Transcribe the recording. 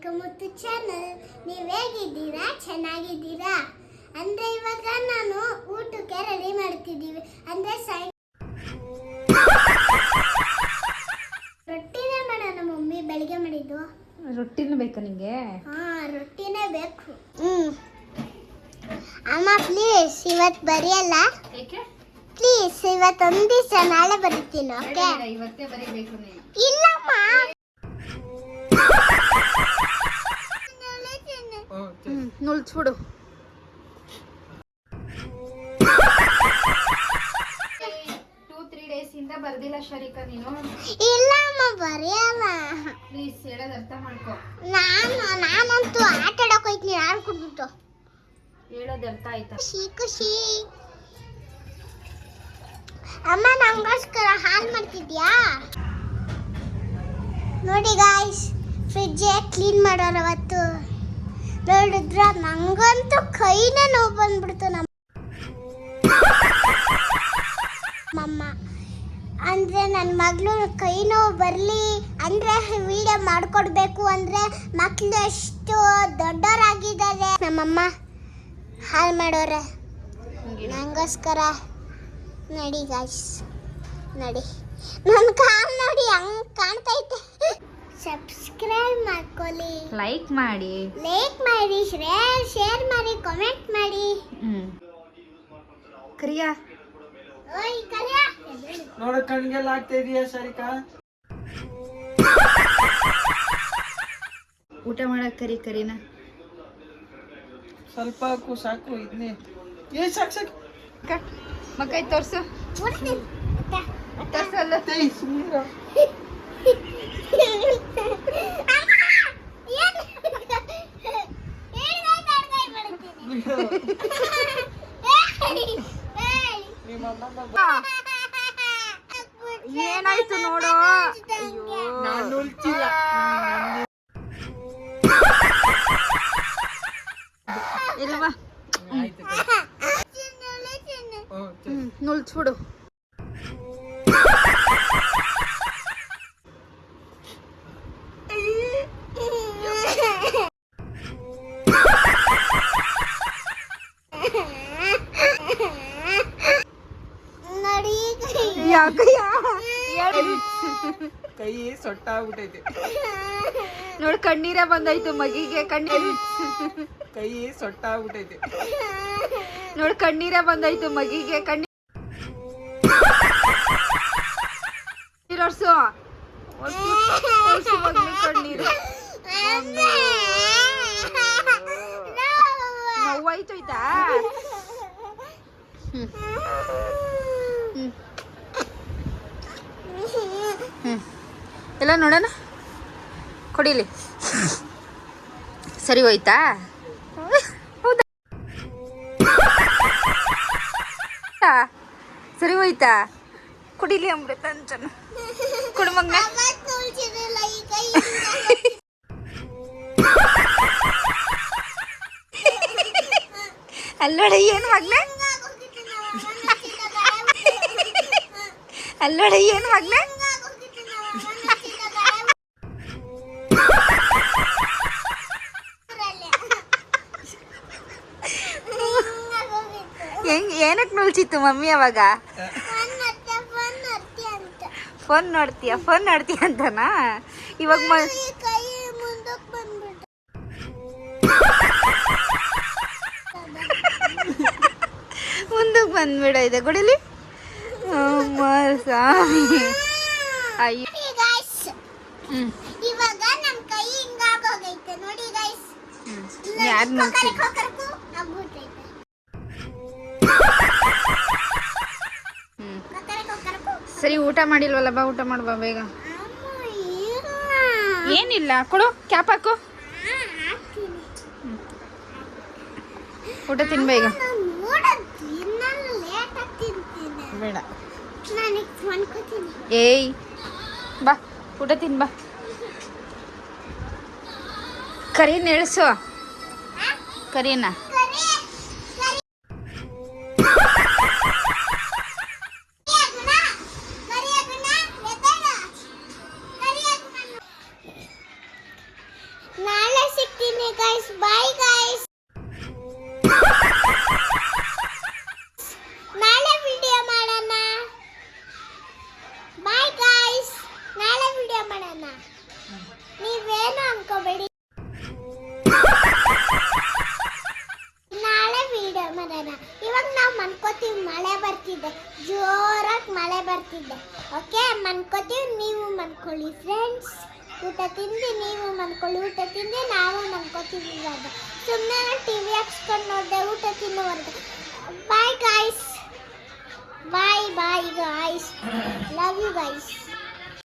To channel ನೀವು ಹೇಗಿದ್ದೀರಾ? ಚೆನ್ನಾಗಿದ್ದೀರಾ? ಅಂದ್ರೆ ಇವಾಗ ನಾನು ಊಟಕ್ಕೆ ರೆಡಿ ಮಾಡ್ತಿದ್ದೀವಿ. ಅಂದ್ರೆ ಸೈ ರೊಟ್ಟಿನೇ ಮಾಡೋಣ ಮಮ್ಮಿ ಬೆಳಿಗ್ಗೆ ಮಾಡಿದ್ದು. ರೊಟ್ಟಿನೂ ಬೇಕು ನಿಮಗೆ ಹಾ ರೊಟ್ಟಿನೇ ಬೇಕು. ಹ್ಮ್. ಅಮ್ಮ ಪ್ಲೀಸ್ ಇವತ್ತು ಬರೆಯಲ್ಲ? ಪ್ಲೀಸ್ ಇವತ್ತು ಒಂದು ದಿವಸ ನಾಳೆ ಬರೀತೀನಿ ಓಕೆ ಇವತ್ತೇ ಬರೀಬೇಕು ನೀನು. ಇಲ್ಲಮ್ಮ. ನುಳ್ಸ್ಬಿಡು ಟೂ ತ್ರೀ ಡೇಸ್ ಇಂದ ಬರ್ದಿಲ್ಲ ಶರೀಕಾ ನೀನು. ಇಲ್ಲಮ್ಮ ಬರೆಯಲ್ಲ. ಪ್ಲೀಸ್ ಹೇಳೋದು ಅರ್ಥ ಮಾಡ್ಕೊ. ನಾನು ನಾನಂತೂ ಆಟ ಆಡಕ್ ಹೋಯ್ತೀನಿ ನಾನು ಕುಡ್ಬಿಟ್ಟು ಹೇಳೋದು ಅರ್ಥ ಆಯ್ತಾ? ಖುಷಿ ಖುಷಿ. ಅಮ್ಮ ನಂಗೋಸ್ಕರ ಹಾಲ್ ಮಾಡ್ತಿದ್ಯಾ? ನೋಡಿ ಗಾಯ್ಸ್ ಫ್ರಿಡ್ಜ್ ಕ್ಲೀನ್ ಮಾಡೋರು ಅವತ್ತು? ನೋಡಿದ್ರ ನಂಗಂತೂ ಕೈನೇ ನೋವು ಬಂದ್ಬಿಡ್ತು ನಮ್ಮ ಮಮ್ಮ ಅಂದರೆ ನನ್ನ ಮಗಳು ಕೈ ನೋವು ಬರಲಿ ಅಂದರೆ ವಿಡಿಯೋ ಮಾಡಿಕೊಡ್ಬೇಕು ಅಂದರೆ ಮಕ್ಕಳು ಎಷ್ಟು ದೊಡ್ಡವರಾಗಿದ್ದಾರೆ. ನಮ್ಮಮ್ಮ ಹಾಳು ಮಾಡೋರೆ. ನಂಗೋಸ್ಕರ ನಡಿ ಗಾಯ್ಸ್ ನಡಿ. ನನ್ನ ಕಾಲ್ ನೋಡಿ ಹಂಗೆ ಕಾಣ್ತೈತೆ. ಸಬ್ಸ್ಕ್ರೈಬ್ ಮಾಡ್ಕೊಳ್ಳಿ. ಲೈಕ್ ಮಾಡಿ. ಲೈಕ್ ಮಾಡಿ ಶೇರ್ ಶೇರ್ ಮಾಡಿ ಕಾಮೆಂಟ್ ಮಾಡಿ. ಕರಿಯಾ. ಓಯ್ ಕರ್ಯ. ನೋಡ ಕಣ್ಗೆಲ್ಲ ಆಗ್ತಾ ಇದೆಯಾ ಸರಿಕಾ? ಊಟ ಮಾಡಕ್ ಕರಿ ಕರಿನ. ಸ್ವಲ್ಪ ಹಾಕು ಸಾಕು ಇದನ್ನೇ ಏ ಸಾಕು ಸಾಕು. ಮಕ್ಕೈ ತೋರ್ಸು. ತೋರ್ಸಲ್ಲ ಸುಮ್ಮನೆ ಅಮ್ಮ! ಏನು? ಹೇಳ್ದಾಯ್ತು ಅಡ್ಗಾಯ್ ಮಾಡ್ತೀನಿ. ಏಯ್! ಏಯ್! ನಿಮ್ಮ ಅಮ್ಮ ಏನಾಯ್ತು ನೋಡು? ನಾನು ಇಲ್ವಾ? ಆಯ್ತು ಕೈ ಸೊಟ್ಟಾಗ್ಬಿಟ್ಟೈತೆ. ನೋಡು ಕಣ್ಣೀರೇ ಬಂದಾಯ್ತು ಮಗಿಗೆ ಕಣ್ಣೀರು ಕೈ ಸೊಟ್ಟಾಗ್ಬಿಟ್ಟೈತೆ. ನೋಡು ಕಣ್ಣೀರೇ ಬಂದಾಯ್ತು ಮಗಿಗೆ ಕಣ್ಣೀರು ಒರ್ಸು. ಒರ್ಸು ಒರ್ಸು ಮಗ್ನಿಗ್ ಕಣ್ಣೀರು. ನೋವಾಯ್ತೋಯ್ತಾ ಹ್ಮ್ ಹ್ಮ್. ಹ್ಮ್. ಎಲ್ಲ ನೋಡೋಣ? ಕೊಡಿಲಿ ಸರಿ ಹೋಯ್ತಾ? ಹೌದಾ? ಸರಿ ಹೋಯ್ತಾ? ಕುಡಿಲಿ ಅಮೃತ ಅಂಚನ ಕುಡು ಅಲ್ಲೋಡ ಏನು ಮಗ್ನ? ಅಲ್ಲೋಡ ಏನು ಮಗ್ನ? ಏನಕ್ಕೆ ನುಳ್ಸಿತ್ತು ಮಮ್ಮಿ ಅವಾಗ? ಫೋನ್ ನೋಡ್ತೀಯ? ಫೋನ್ ನೋಡ್ತೀಯ ಅಂತನಾ? ಇವಾಗ ಮುಂದಕ್ಕೆ ಬಂದ್ಬಿಡ ಇದೆ. ಗುಡಿಲಿ? ಸ್ವಾಮಿ. ಅಯ್ಯೋ. ಯಾರು ಸರಿ, ಊಟ ಮಾಡಿಲ್ವಲ್ಲ, ಬಾ, ಊಟ ಮಾಡ್ಬಾ ಬೇಗ ಏನಿಲ್ಲ, ಕೊಡು, ಕ್ಯಾಪ್ ಹಾಕು. ಊಟ ತಿನ್ಬ ಈಗ. ಬೇಡ. ಏಯ್, ಬಾ, ಊಟ ತಿನ್, ಬಾ ಕರೀನ್ ಇಳಿಸು ಕರೀನ ನಾಳೆ ಸಿಗ್ತೀನಿ ಗೈಸ್ ಬೈ ಗೈಸ್ ನಾಳೆ ವಿಡಿಯೋ ಮಾಡೋಣ. ಬಾಯ್ ಗೈಸ್ ನಾಳೆ ವಿಡಿಯೋ ಮಾಡೋಣ. ನೀವೇನು ಅನ್ಕೋಬೇಡಿ. ನಾಳೆ ವಿಡಿಯೋ ಮಾಡೋಣ. ಇವಾಗ ನಾವು ಮನ್ಕೋತೀವಿ, ಮಳೆ ಬರ್ತಿದೆ. ಜೋರಾಗಿ ಮಳೆ ಬರ್ತಿದೆ. ಓಕೆ ಮನ್ಕೋತೀವಿ, ನೀವು ಮನ್ಕೊಳ್ಳಿ ಫ್ರೆಂಡ್ಸ್ ಊಟ ತಿಂದು, ನೀವು ಮನ್ಕೊಳ್ಳಿ ಊಟ ತಿಂದು, ನಾವು ಮನ್ಕೋತೀವಿ ಇವಾಗ. ಸುಮ್ಮನೆ ಟಿ ವಿ ಹಾಕ್ಸ್ಕೊಂಡು ನೋಡಿದೆ, ಊಟ ತಿನ್ನುವರೆಗೆ bye guys bye bye guys love you guys